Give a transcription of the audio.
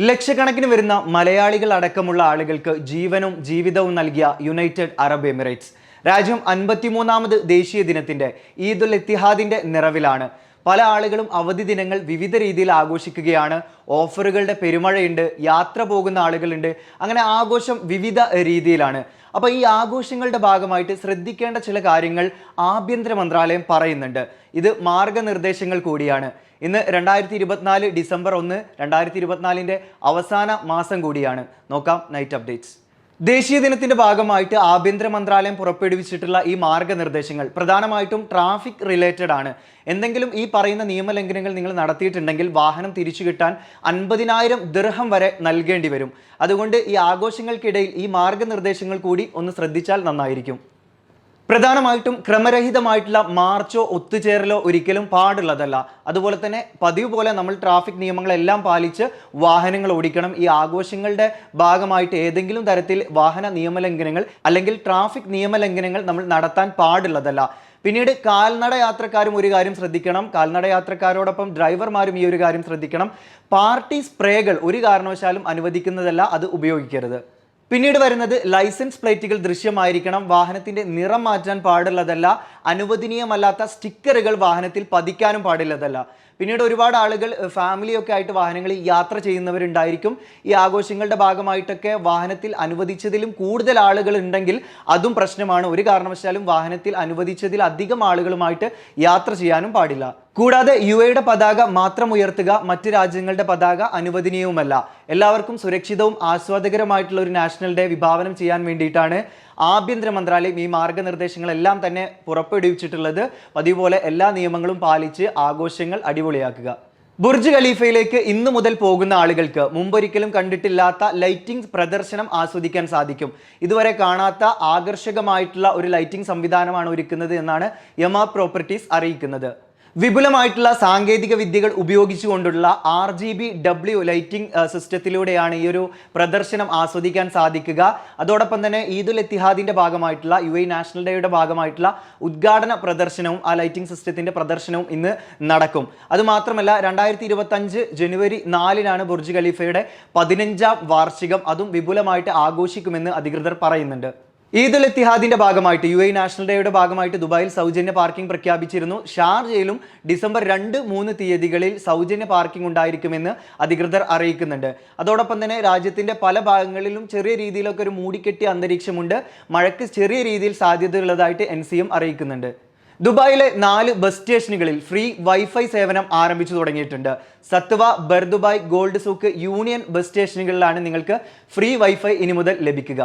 ലക്ഷക്കണക്കിന് വരുന്ന മലയാളികൾ അടക്കമുള്ള ആളുകൾക്ക് ജീവനും ജീവിതവും നൽകിയ യുണൈറ്റഡ് അറബ് എമിറേറ്റ്സ്. രാജ്യം അൻപത്തിമൂന്നാമത് ദേശീയ ദിനത്തിന്റെ ഈദുൽ ഇത്തിഹാദിന്റെ നിറവിലാണ്. പല ആളുകളും അവധി ദിനങ്ങൾ വിവിധ രീതിയിൽ ആഘോഷിക്കുകയാണ്. ഓഫറുകളുടെ പെരുമഴയുണ്ട് യാത്ര പോകുന്ന ആളുകളുണ്ട്. അങ്ങനെ ആഘോഷം വിവിധ രീതിയിലാണ്. അപ്പോൾ ഈ ആഘോഷങ്ങളുടെ ഭാഗമായിട്ട് ശ്രദ്ധിക്കേണ്ട ചില കാര്യങ്ങൾ ആഭ്യന്തര മന്ത്രാലയം പറയുന്നുണ്ട്. ഇത് മാർഗനിർദ്ദേശങ്ങൾ കൂടിയാണ്. ഇന്ന് രണ്ടായിരത്തി ഇരുപത്തിനാല് ഡിസംബർ ഒന്ന് രണ്ടായിരത്തി ഇരുപത്തിനാലിന്റെ അവസാന മാസം കൂടിയാണ്. നോക്കാം നൈറ്റ് അപ്ഡേറ്റ്സ്. ദേശീയ ദിനത്തിന്റെ ഭാഗമായിട്ട് ആഭ്യന്തര മന്ത്രാലയം പുറപ്പെടുവിച്ചിട്ടുള്ള ഈ മാർഗനിർദ്ദേശങ്ങൾ പ്രധാനമായിട്ടും ട്രാഫിക് റിലേറ്റഡ് ആണ്. എന്തെങ്കിലും ഈ പറയുന്ന നിയമലംഘനങ്ങൾ നിങ്ങൾ നടത്തിയിട്ടുണ്ടെങ്കിൽ വാഹനം തിരിച്ചു കിട്ടാൻ അൻപതിനായിരം ദിർഹം വരെ നൽകേണ്ടി വരും. അതുകൊണ്ട് ഈ ആഘോഷങ്ങൾക്കിടയിൽ ഈ മാർഗനിർദ്ദേശങ്ങൾ കൂടി ഒന്ന് ശ്രദ്ധിച്ചാൽ നന്നായിരിക്കും. പ്രധാനമായിട്ടും ക്രമരഹിതമായിട്ടുള്ള മാർച്ചോ ഒത്തുചേരലോ ഒരിക്കലും പാടുള്ളതല്ല. അതുപോലെ തന്നെ പതിവ് പോലെ നമ്മൾ ട്രാഫിക് നിയമങ്ങളെല്ലാം പാലിച്ച് വാഹനങ്ങൾ ഓടിക്കണം. ഈ ആഘോഷങ്ങളുടെ ഭാഗമായിട്ട് ഏതെങ്കിലും തരത്തിൽ വാഹന നിയമലംഘനങ്ങൾ അല്ലെങ്കിൽ ട്രാഫിക് നിയമലംഘനങ്ങൾ നമ്മൾ നടത്താൻ പാടുള്ളതല്ല. പിന്നീട് കാൽനട യാത്രക്കാരും ഒരു കാര്യം ശ്രദ്ധിക്കണം. കാൽനട യാത്രക്കാരോടൊപ്പം ഡ്രൈവർമാരും ഈ ഒരു കാര്യം ശ്രദ്ധിക്കണം. പാർട്ടി സ്പ്രേകൾ ഒരു കാരണവശാലും അനുവദിക്കുന്നതല്ല അത് ഉപയോഗിക്കരുത്. പിന്നീട് വരുന്നത് ലൈസൻസ് പ്ലേറ്റുകൾ ദൃശ്യമായിരിക്കണം. വാഹനത്തിന്റെ നിറം മാറ്റാൻ പാടുള്ളതല്ല. അനുവദനീയമല്ലാത്ത സ്റ്റിക്കറുകൾ വാഹനത്തിൽ പതിക്കാനും പാടില്ലതല്ല. പിന്നീട് ഒരുപാട് ആളുകൾ ഫാമിലിയൊക്കെ ആയിട്ട് വാഹനങ്ങളിൽ യാത്ര ചെയ്യുന്നവരുണ്ടായിരിക്കും. ഈ ആഘോഷങ്ങളുടെ ഭാഗമായിട്ടൊക്കെ വാഹനത്തിൽ അനുവദിച്ചതിലും കൂടുതൽ ആളുകൾ ഉണ്ടെങ്കിൽ അതും പ്രശ്നമാണ്. ഒരു കാരണവശാലും വാഹനത്തിൽ അനുവദിച്ചതിൽ അധികം ആളുകളുമായിട്ട് യാത്ര ചെയ്യാനും പാടില്ല. കൂടാതെ യു എയുടെ പതാക മാത്രം ഉയർത്തുക മറ്റ് രാജ്യങ്ങളുടെ പതാക അനുവദനീയവുമല്ല. എല്ലാവർക്കും സുരക്ഷിതവും ആസ്വാദകരമായിട്ടുള്ള ഒരു നാഷണൽ ഡേ വിഭാവനം ചെയ്യാൻ വേണ്ടിയിട്ടാണ് ആഭ്യന്തര മന്ത്രാലയം ഈ മാർഗനിർദ്ദേശങ്ങളെല്ലാം തന്നെ പുറപ്പെടുവിച്ചിട്ടുള്ളത്. പതിവ് എല്ലാ നിയമങ്ങളും പാലിച്ച് ആഘോഷങ്ങൾ അടിപൊളിയാക്കുക. ബുർജ് ഖലീഫയിലേക്ക് ഇന്നു മുതൽ പോകുന്ന ആളുകൾക്ക് മുമ്പൊരിക്കലും കണ്ടിട്ടില്ലാത്ത ലൈറ്റിംഗ് പ്രദർശനം ആസ്വദിക്കാൻ സാധിക്കും. ഇതുവരെ കാണാത്ത ആകർഷകമായിട്ടുള്ള ഒരു ലൈറ്റിംഗ് സംവിധാനമാണ് ഒരുക്കുന്നത് എന്നാണ് യമ പ്രോപ്പർട്ടീസ് അറിയിക്കുന്നത്. വിപുലമായിട്ടുള്ള സാങ്കേതിക വിദ്യകൾ ഉപയോഗിച്ചുകൊണ്ടുള്ള R G B W lighting സിസ്റ്റത്തിലൂടെയാണ് ഈ ഒരു പ്രദർശനം ആസ്വദിക്കാൻ സാധിക്കുക. അതോടൊപ്പം തന്നെ ഈദുൽ എത്തിഹാദിന്റെ ഭാഗമായിട്ടുള്ള യു എ നാഷണൽ ഡേയുടെ ഭാഗമായിട്ടുള്ള ഉദ്ഘാടന പ്രദർശനവും ആ ലൈറ്റിംഗ് സിസ്റ്റത്തിന്റെ പ്രദർശനവും ഇന്ന് നടക്കും. അതുമാത്രമല്ല രണ്ടായിരത്തി ഇരുപത്തഞ്ച് ജനുവരി നാലിനാണ് ബുർജ് ഖലീഫയുടെ പതിനഞ്ചാം വാർഷികം. അതും വിപുലമായിട്ട് ആഘോഷിക്കുമെന്ന് അധികൃതർ പറയുന്നുണ്ട്. ഈദുൽ ഇത്തിഹാദിന്റെ ഭാഗമായിട്ട് യു എ നാഷണൽ ഡേയുടെ ഭാഗമായിട്ട് ദുബായിൽ സൗജന്യ പാർക്കിംഗ് പ്രഖ്യാപിച്ചിരുന്നു. ഷാർജയിലും ഡിസംബർ രണ്ട് മൂന്ന് തീയതികളിൽ സൗജന്യ പാർക്കിംഗ് ഉണ്ടായിരിക്കുമെന്ന് അധികൃതർ അറിയിക്കുന്നുണ്ട്. അതോടൊപ്പം തന്നെ രാജ്യത്തിന്റെ പല ഭാഗങ്ങളിലും ചെറിയ രീതിയിലൊക്കെ ഒരു മൂടിക്കെട്ടിയ അന്തരീക്ഷമുണ്ട്. മഴയ്ക്ക് ചെറിയ രീതിയിൽ സാധ്യതയുള്ളതായിട്ട് എൻ സി എം അറിയിക്കുന്നുണ്ട്. ദുബായിലെ നാല് ബസ് സ്റ്റേഷനുകളിൽ ഫ്രീ വൈഫൈ സേവനം ആരംഭിച്ചു തുടങ്ങിയിട്ടുണ്ട്. Satwa Bur Dubai gold souk union bus സ്റ്റേഷനുകളിലാണ് നിങ്ങൾക്ക് ഫ്രീ വൈഫൈ ഇനി മുതൽ ലഭിക്കുക.